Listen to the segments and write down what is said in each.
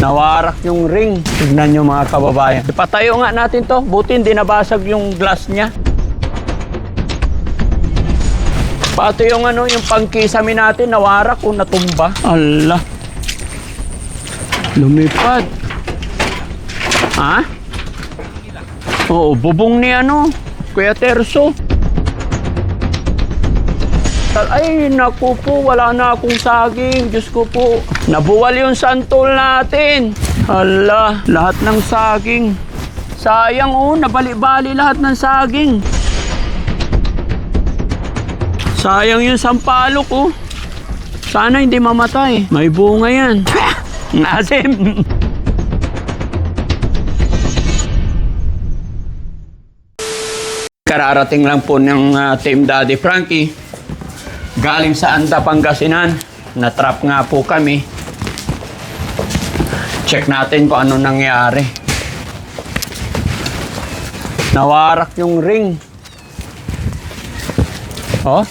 Nawarak yung ring. Tignan nyo mga kababayan. Ipatayo nga natin to. Buti hindi nabasag yung glass niya. Pati yung ano, yung pangkisami natin, nawarak o natumba. Allah. Lumipad. Ha? Oo, bubong ni ano, Kuya Terso. Ay, naku po, wala na akong saging. Diyos ko po. Nabuwal yung santol natin. Hala, lahat ng saging. Sayang oh, nabali-bali lahat ng saging. Sayang yung sampalok oh. Sana hindi mamatay. May bunga yan. Nasim. Kararating lang po ng ah, Team Daddy Frankie. Galing sa Anda, Pangasinan. Na-trap nga po kami. Check natin kung ano nangyari. Nawarak yung ring. Oh.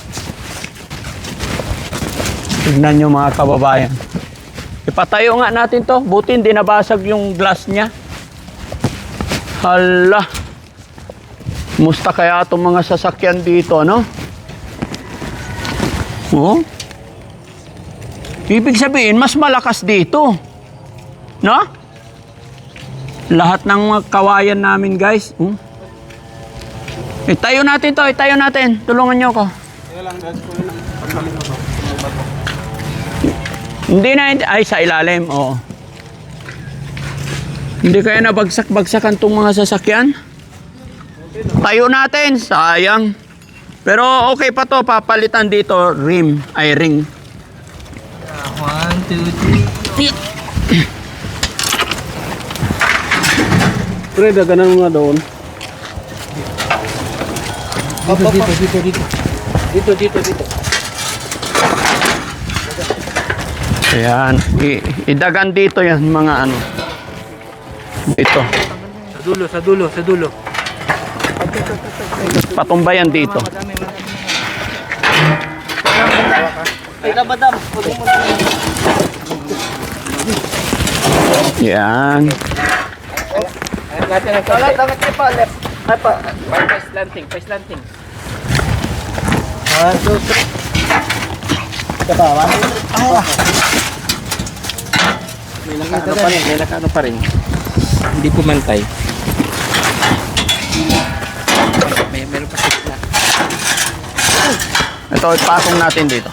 Tignan nyo mga kababayan. Ipatayo nga natin to. Buti hindi nabasag yung glass niya. Hala. Musta kaya itong mga sasakyan dito, no? Oh? Ibig sabihin, mas malakas dito. No? Lahat ng mga kawayan namin, guys. Hmm? Itayo natin to, itayo natin. Tulungan nyo ko. Hindi na, hindi. Ay, sa ilalim, oo. Hindi kaya nabagsak-bagsakan itong mga sasakyan? Tayo natin, sayang. Pero okay pa to, papalitan dito, rim, ay ring. One, two, three. Pre, daganan mo nga doon. Dito, dito, dito, dito. Dito, dito, dito. Ayan, I- idagan dito yan mga ano. Ito, Sa dulo, sa dulo, sa dulo. patumbayan dito. Madam. Yan. Natin ang kalat, angat niyo pa, left. Ay pa, pa slanting, pa slanting. One, two, three. Kapa, one, two, three. May nakaano pa rin, may nakaano pa rin. Hindi pumantay. May meron pa sikla. Ito, ipasong natin dito.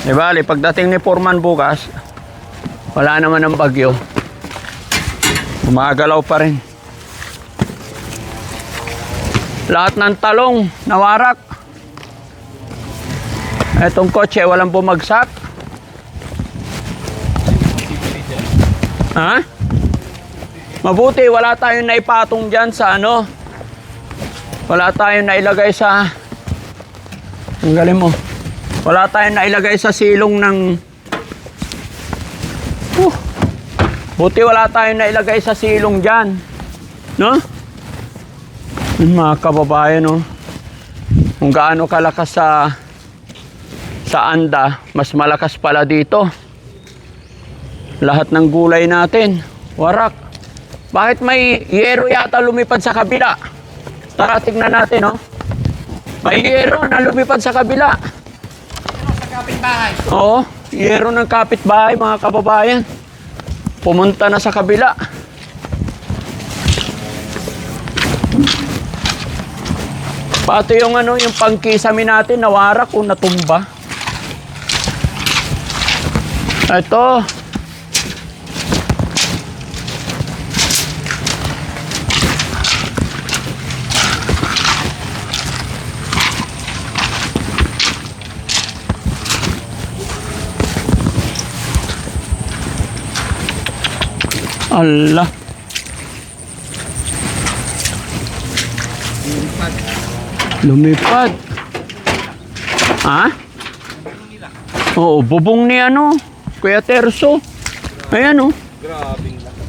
Di bali, pagdating ni Foreman bukas, wala naman ang bagyo. Gumagalaw pa rin. Lahat ng talong, nawarak. Etong kotse, walang bumagsak. Ha? Mabuti, wala tayong naipatong dyan sa ano. Wala tayong nailagay sa... Ang galing mo. Wala tayong nailagay sa silong ng... Uh, buti wala tayong nailagay sa silong dyan. No? Mga kababayan, no? Kung gaano kalakas sa... Sa anda, mas malakas pala dito. Lahat ng gulay natin, warak. Bakit may yero yata lumipad sa kabila? Tara, tignan natin, no? May yero na lumipad sa kabila. Sa kapitbahay. Oo, yero ng kapitbahay, mga kababayan. Pumunta na sa kabila. Pati yung ano, yung pangkisami natin, nawarak o natumba. Ito. Allah. Lumipad. Ha? Oo, bubong ni ano, Kuya Terso. Ayan oh.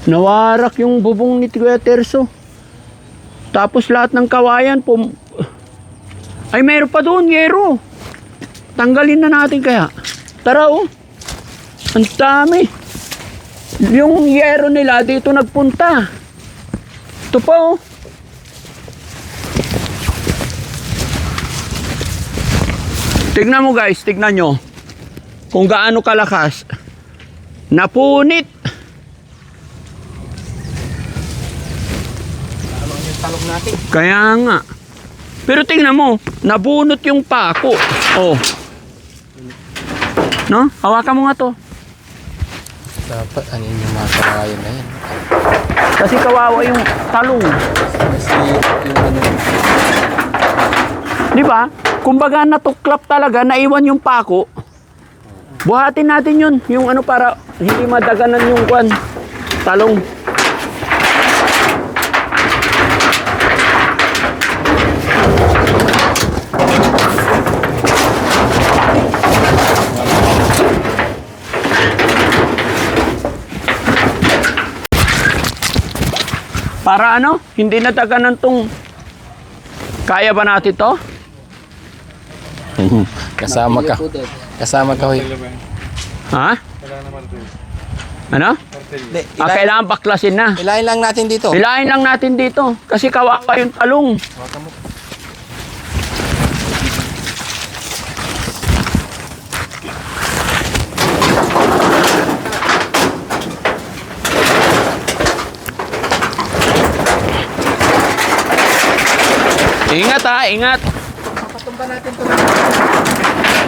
Nawarak yung bubong ni Kuya Terso. Tapos lahat ng kawayan pum... Ay, mayroon pa doon, yero. Tanggalin na natin kaya. Tara oh. Ang dami. Yung yero nila dito nagpunta. Ito pa oh. Tignan mo guys, tignan nyo. Kung gaano kalakas. Napunit. Kaya nga. Pero tingnan mo, nabunot yung pako. Oh. No? Hawakan mo nga to. Dapat, ano yung mga kawayan na yan? Kasi kawawa yung talong. Di ba? Kumbaga natuklap talaga, naiwan yung pako. Buhatin natin yun. Yung ano para hindi madaganan yung kwan. Talong. Para ano? Hindi nadaganan tong... Kaya ba natin to? kasama ka. Kasama ka, huy. Ha? Ano? Hindi, Ah, ilahin, kailangan baklasin na. ilahin lang natin dito. Hilahin lang natin dito. Kasi kawawa yung talong. Ingat ha, ingat. Patumba natin to.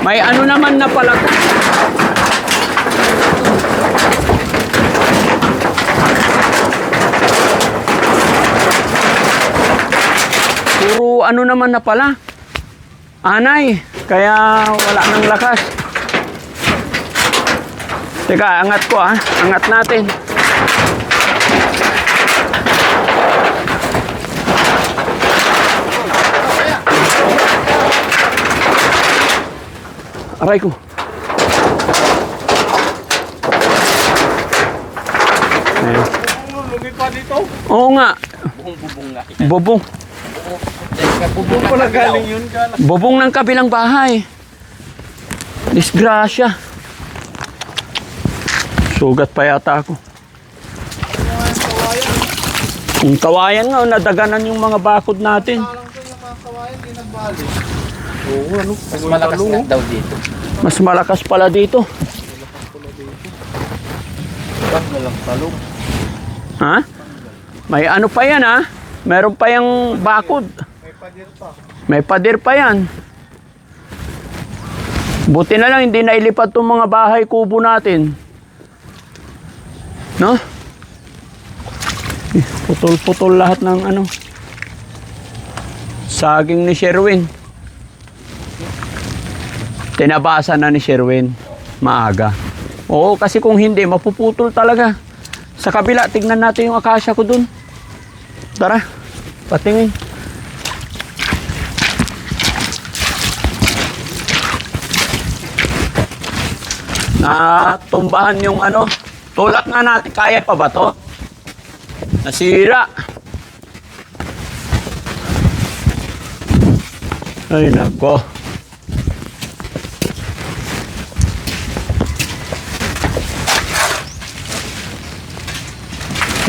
May ano naman na pala. Puro ano naman na pala. Anay, kaya wala nang lakas. Teka, angat ko ah. Angat natin. Aray ko. Ayan. Oo nga. Bubong-bubong nga. Bubong. Bubong pala galing yun. Bubong ng kabilang bahay. Disgrasya. Sugat pa yata ako. Yung kawayan nga, nadaganan yung mga bakod natin. Oo, ano? Mas malakas nga daw dito. Mas malakas pala dito. Bang walang talong. Ha? May ano pa yan ha? Meron pa yung bakod. May pader pa yan. Buti na lang hindi nailipad tong mga bahay kubo natin. No? Putol-putol lahat ng ano. Saging ni Sherwin. Tinabasa na ni Sherwin. Maaga. Oo, kasi kung hindi, mapuputol talaga. Sa kabila, tignan natin yung akasya ko dun. Tara, patingin. Natumbahan yung ano. Tulak nga natin, kaya pa ba to? Nasira. Ay, nako.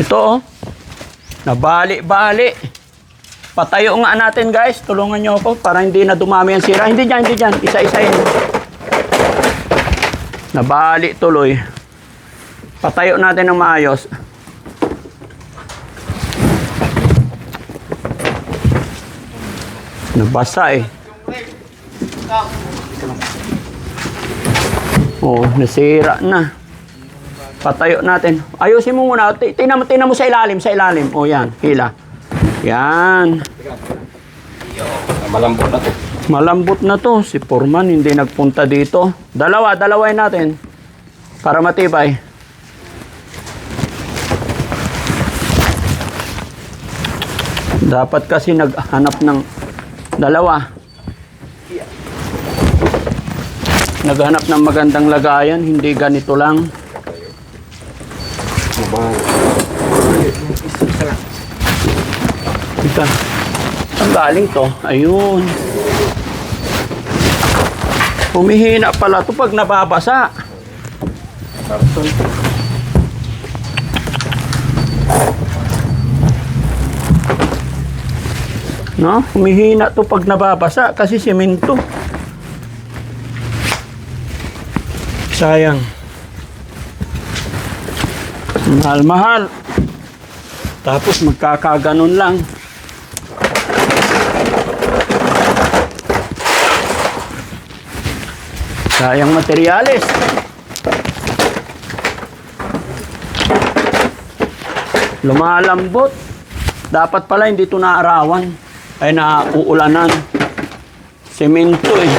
Ito oh. Nabali-bali. Patayo nga natin guys. Tulungan nyo ako para hindi na dumami ang sira. Hindi dyan, hindi dyan. Isa-isahin. Nabali tuloy. Patayo natin ng maayos. Nabasa eh. Oo, nasira na. Patayo natin. Ayusin mo muna. Ti- Tingnan mo, tingnan mo sa ilalim, sa ilalim. O yan, hila. Yan. Malambot na to. Malambot na to. Si Foreman hindi nagpunta dito. Dalawa, dalawain natin. Para matibay. Dapat kasi naghanap ng dalawa. Naghanap ng magandang lagayan, hindi ganito lang. Ika. Saan galing to? Ayun. Humihina pala to pag nababasa. Karton. No? Humihina to pag nababasa kasi semento. Sayang. Mahal-mahal. Tapos magkakaganon lang. Sayang materyales. Lumalambot. Dapat pala hindi ito naarawan. Ay nauulanan. Semento eh.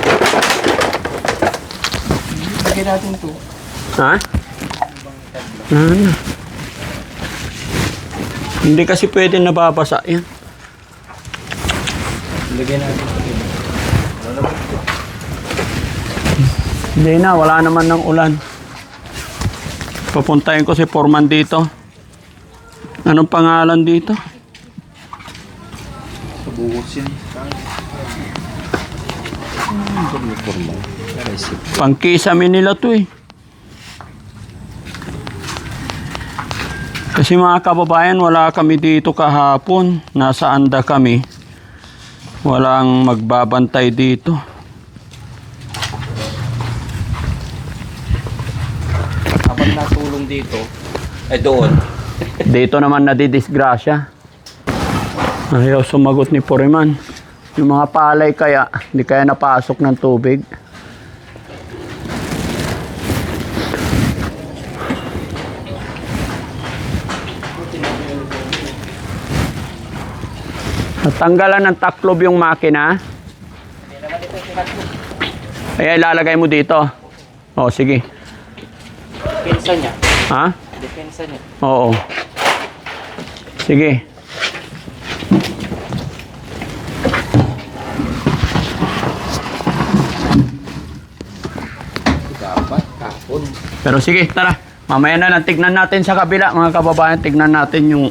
Lagyan natin to. Ha? Ano? Hindi kasi pwede nababasa yan. Lagyan natin. Hindi na, wala naman ng ulan. Papuntahin ko si Foreman dito. Anong pangalan dito? Pabuhos yan. Pangkisame nila to eh. Kasi mga kababayan, wala kami dito kahapon. Nasa anda kami. Walang magbabantay dito. Kapag natulong dito, ay doon. Dito naman nadidisgrasya. Ayaw sumagot ni Poriman. Yung mga palay kaya, hindi kaya napasok ng tubig. Natanggalan ng taklob yung makina. Ay, ilalagay mo dito. O, sige. Depensa niya. Ha? Depensa niya. Oo. Sige. Dapat kapon. Pero sige, tara. Mamaya na lang, tignan natin sa kabila, mga kababayan. Tignan natin yung...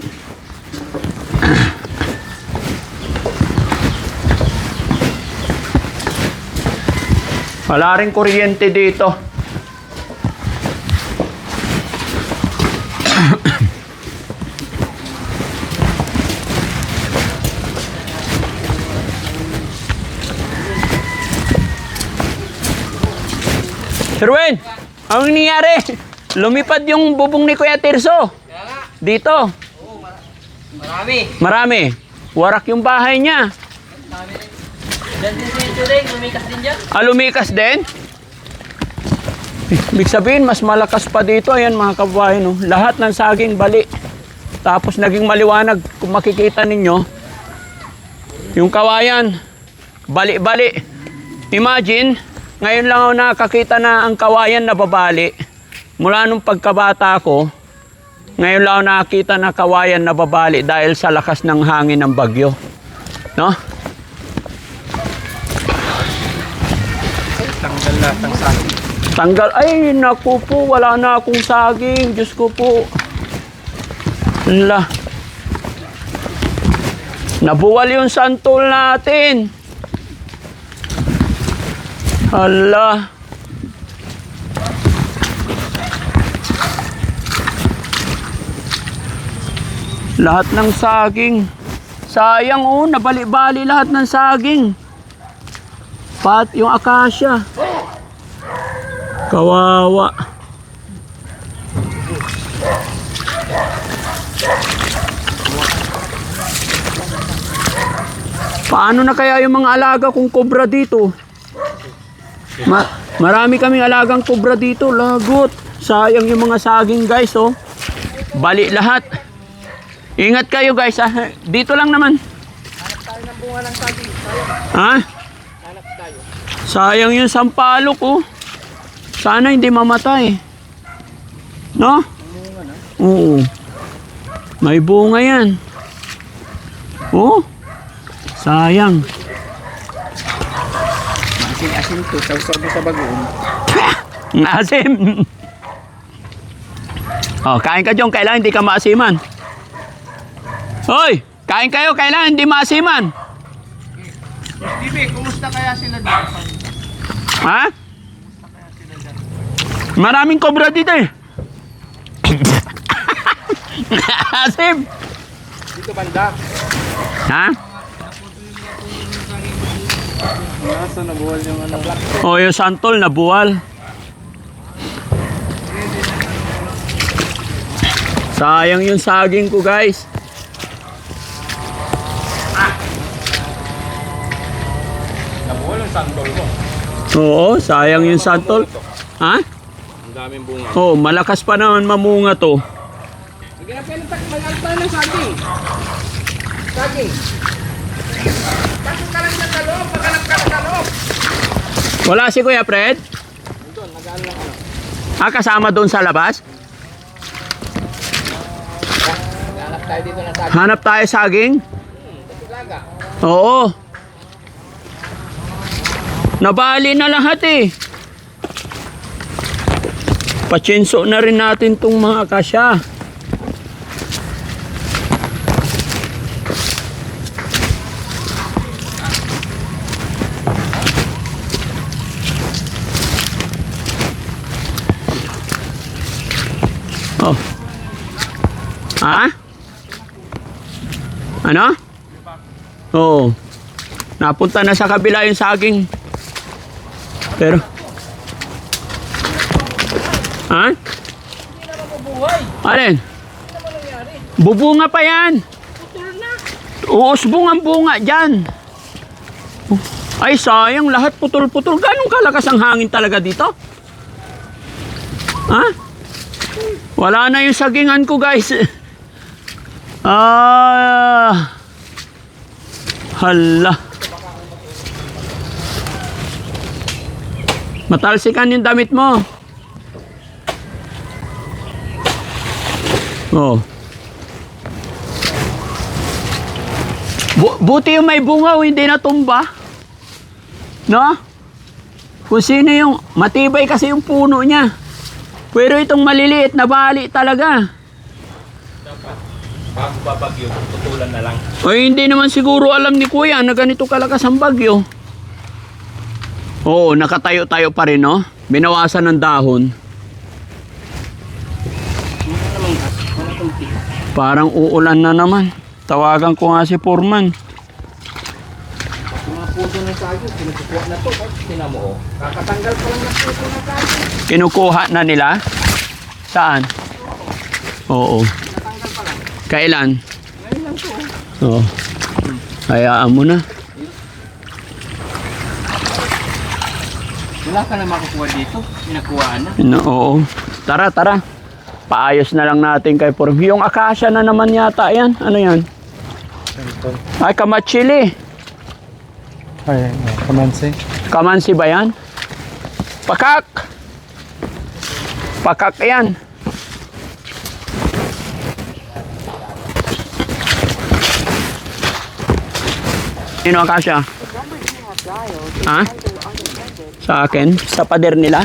Wala rin kuryente dito. Sir Wen, anong nangyari? Lumipad yung bubong ni Kuya Tirso. Dito. Marami. Marami. Warak yung bahay niya. Diyan din si lumikas din dyan. Ah, lumikas din? Ibig sabihin, mas malakas pa dito. Ayan mga kababayan, oh. lahat ng saging bali. Tapos naging maliwanag kung makikita ninyo. Yung kawayan, bali-bali. Imagine, ngayon lang ako nakakita na ang kawayan na babali. Mula nung pagkabata ko, ngayon lang ako nakakita na kawayan na babali dahil sa lakas ng hangin ng bagyo. No? Lahat ng saging. Tanggal. Ay, naku po. Wala na akong saging. Diyos ko po. Ala. Nabuwal yung santol natin. Hala. Lahat ng saging. Sayang oh, nabali-bali lahat ng saging. Pat yung akasya. Kawawa. Paano na kaya yung mga alaga kung kobra dito? Ma- marami kaming alagang kobra dito. Lagot. Sayang yung mga saging guys oh. Bali lahat. Ingat kayo guys ah. Dito lang naman. Ha? Sayang yung sampalok oh. Sana hindi mamatay. No? Oo. May bunga yan. Oh. Sayang. Asin-asin to. Sausaw mo sa bagoong. Ang asim. oh, kain ka Jong. Kailangan hindi ka maasiman. Hoy! Kain kayo. Kailangan hindi maasiman. Bibi, kumusta kaya sila dito? Ha? Maraming kobra dito eh. Asim! Dito banda. Ha? Nasa nabuhal yung ano. O yung santol na buwal. Sayang yung saging ko guys. Nabuhal yung sandol mo. Oo, sayang yung santol. Ha? Ang daming bunga. Oh, malakas pa naman mamunga to. Kayo ng tak- mag-alp tayo ng saging. Saging. Pasok ka lang sa loob. Maghanap ka lang sa loob. Wala si Kuya Fred? Doon, nag-ano lang ano. Ah, kasama doon sa labas? Maghanap tayo dito ng saging. Hanap tayo saging? Tulaga. Oo. Nabali na lahat eh. Patsinso na rin natin tong mga kasya. Oh. Ha? Ano? Oo. Napunta na sa kabila yung saging. Pero... Ha? Alin? Bubunga pa yan. Uusbong ang bunga dyan. Ay sayang, lahat putol-putol. Ganong kalakas ang hangin talaga dito? Ha? Wala na yung sagingan ko guys. Ah... Hala. Matalsikan yung damit mo. Oh. Bu- buti yung may bunga o hindi natumba. No? Kung sino yung matibay kasi yung puno niya. Pero itong maliliit na bali talaga. Bago babagyo, tutulan na lang. O hindi naman siguro alam ni Kuya na ganito kalakas ang bagyo. Oo, nakatayo-tayo pa rin, no? Binawasan ng dahon. Parang uulan na naman. Tawagan ko nga si Foreman. Mga puso ng saging, pinukuha na to. Tinan mo, oh. Kakatanggal pa lang ng puso ng saging. Kinukuha na nila? Saan? Oo. Kailan? Ngayon lang to. oh. Oo. Hayaan mo na. Wala ka na makukuha dito. Pinakuhaan na. No, oo. Tara, tara. Paayos na lang natin kay Foreman. Yung akasya na naman yata yan. Ano yan? Ay, kamachili. Ay, kamansi. Kamansi ba yan? Pakak! Pakak yan. Sino ang kasya? Ha? Sa akin? Sa pader nila?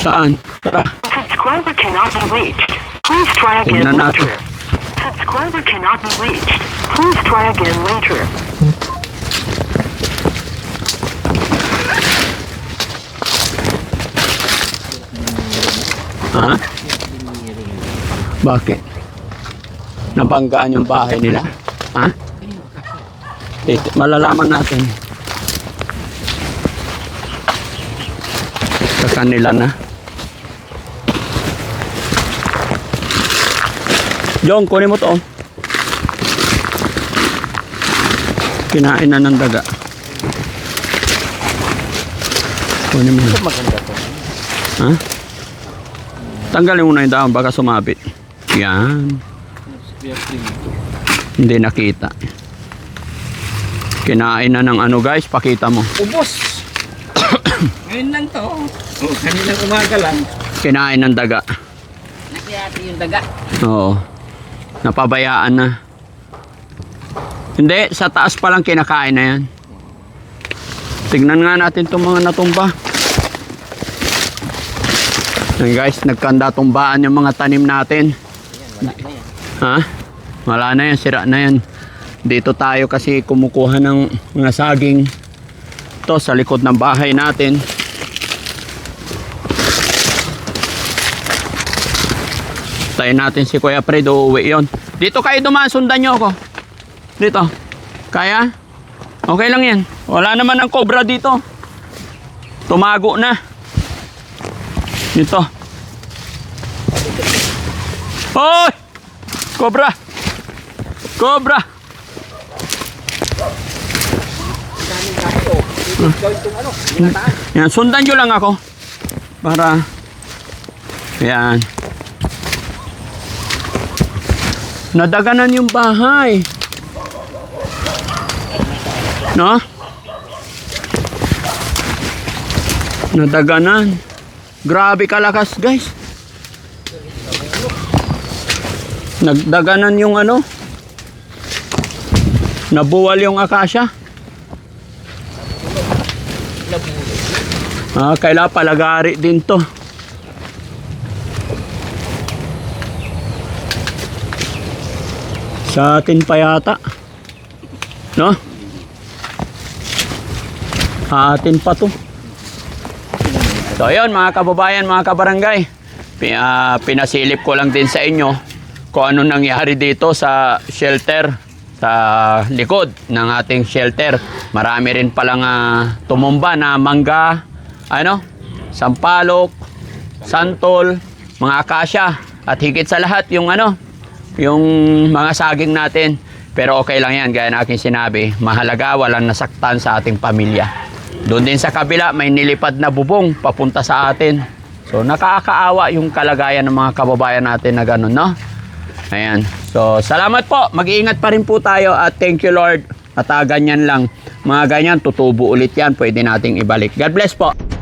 Saan? Tara, Subscriber cannot be reached. Please try again tingnan natin. later. Subscriber cannot be reached. Please try again later. Ha? Bakit? Nabanggaan yung bahay nila? Ha? Malalaman natin. Sa kanila na. Jong, kunin mo to. Kinain na ng daga. Kunin mo na. Maganda to. Ha? Tanggalin mo na yung dahon, baka sumabit. Yan. Hindi nakita. Kinain na ng ano guys, pakita mo. Ubos! Ngayon lang to. Oh, kaninang umaga lang. Kinain ng daga. Nakiyati yung daga. Oo. Napabayaan na. Hindi, sa taas pa lang kinakain na yan. Tignan nga natin itong mga natumba. Yan guys, nagkanda tumbaan yung mga tanim natin. Ha? Wala na yan, sira na yan. Dito tayo kasi kumukuha ng mga saging. Ito sa likod ng bahay natin. Tayo natin si Kuya Fred, uuwi yon. Dito kayo dumaan, sundan nyo ako. Dito. Kaya? Okay lang yan. Wala naman ang cobra dito. Tumago na. Dito. Hoy! Cobra! Cobra! Yan, sundan nyo lang ako. Para, yan. Nadaganan yung bahay. No? Nadaganan. Grabe kalakas, guys. Nagdaganan yung ano. Nabuwal yung akasya. Ah, kaila palagari din to. Sa atin pa yata. No? Atin pa to. So ayun mga kababayan, mga kabarangay. Ah, pinasilip ko lang din sa inyo kung ano nangyari dito sa shelter sa likod ng ating shelter. Marami rin palang ah, tumumba na mangga, ano, sampalok, santol, mga akasya at higit sa lahat yung ano, yung mga saging natin. Pero okay lang yan, gaya na aking sinabi, mahalaga walang nasaktan sa ating pamilya. Doon din sa kabila, may nilipad na bubong papunta sa atin. So nakakaawa yung kalagayan ng mga kababayan natin na ganun, no? Ayan. So salamat po. Mag-iingat pa rin po tayo at thank you Lord. At ah, ganyan lang. Mga ganyan, tutubo ulit yan. Pwede nating ibalik. God bless po.